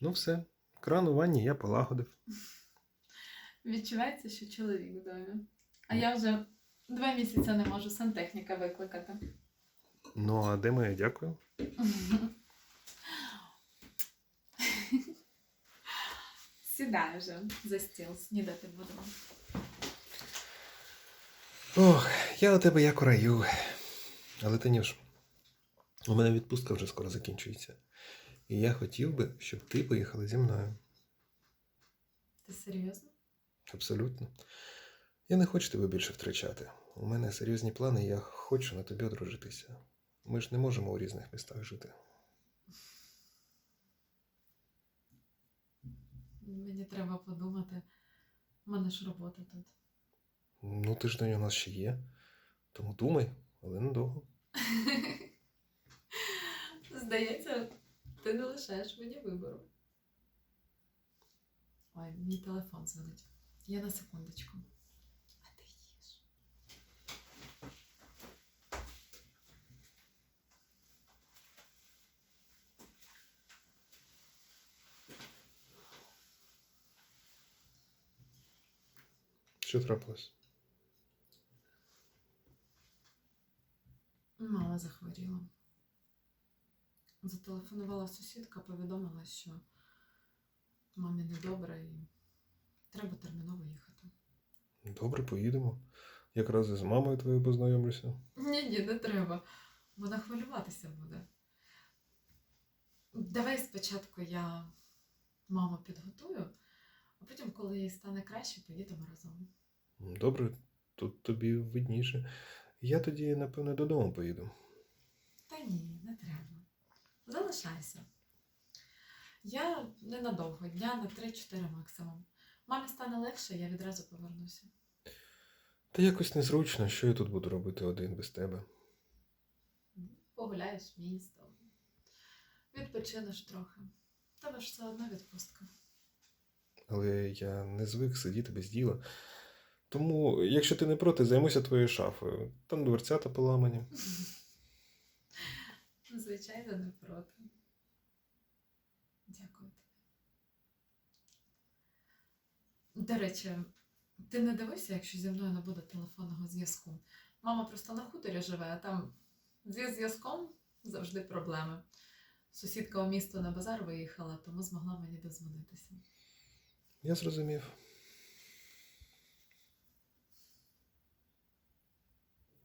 Ну все, кран у ванні я полагодив. Відчувається, що чоловік в домі. А я вже два місяці не можу сантехніка викликати. Ну, а де моє дякую? Сідай вже за стіл, снідати будемо. Ох, я у тебе як у раю. Але Танюш, у мене відпустка вже скоро закінчується. І я хотів би, щоб ти поїхала зі мною. Ти серйозно? Абсолютно. Я не хочу тебе більше втрачати. У мене серйозні плани, я хочу на тобі одружитися. Ми ж не можемо у різних містах жити. Мені треба подумати. У мене ж робота тут. Ну, тиждень у нас ще є. Тому думай, але недовго. Здається, ти не лишаєш мені вибору. Ой, мій телефон дзвонить. Я на секундочку. А ти їж. Що трапилось? Мама захворіла. Зателефонувала сусідка, повідомила, що мамі недобре і треба терміново їхати. Добре, поїдемо. Якраз із мамою твоєю познайомлюся. Ні, ні, не треба. Вона хвилюватися буде. Давай спочатку я маму підготую, а потім, коли їй стане краще, поїдемо разом. Добре, тут тобі видніше. Я тоді, напевно, додому поїду. Та ні, не треба. Залишайся. Я ненадовго, дня на 3-4 максимум. Мамі стане легше, я відразу повернуся. Та якось незручно, що я тут буду робити один без тебе. Погуляєш містом, відпочинеш трохи. Тебе ж все одно відпустка. Але я не звик сидіти без діла. Тому, якщо ти не проти, займуся твоєю шафою. Там дверцята поламані. Звичайно, не проти. Дякую тобі. До речі, ти не дивишся, якщо зі мною не буде телефонного зв'язку. Мама просто на хуторі живе, а там зі зв'язком завжди проблеми. Сусідка у місто на базар виїхала, тому змогла мені дозвонитися. Я зрозумів.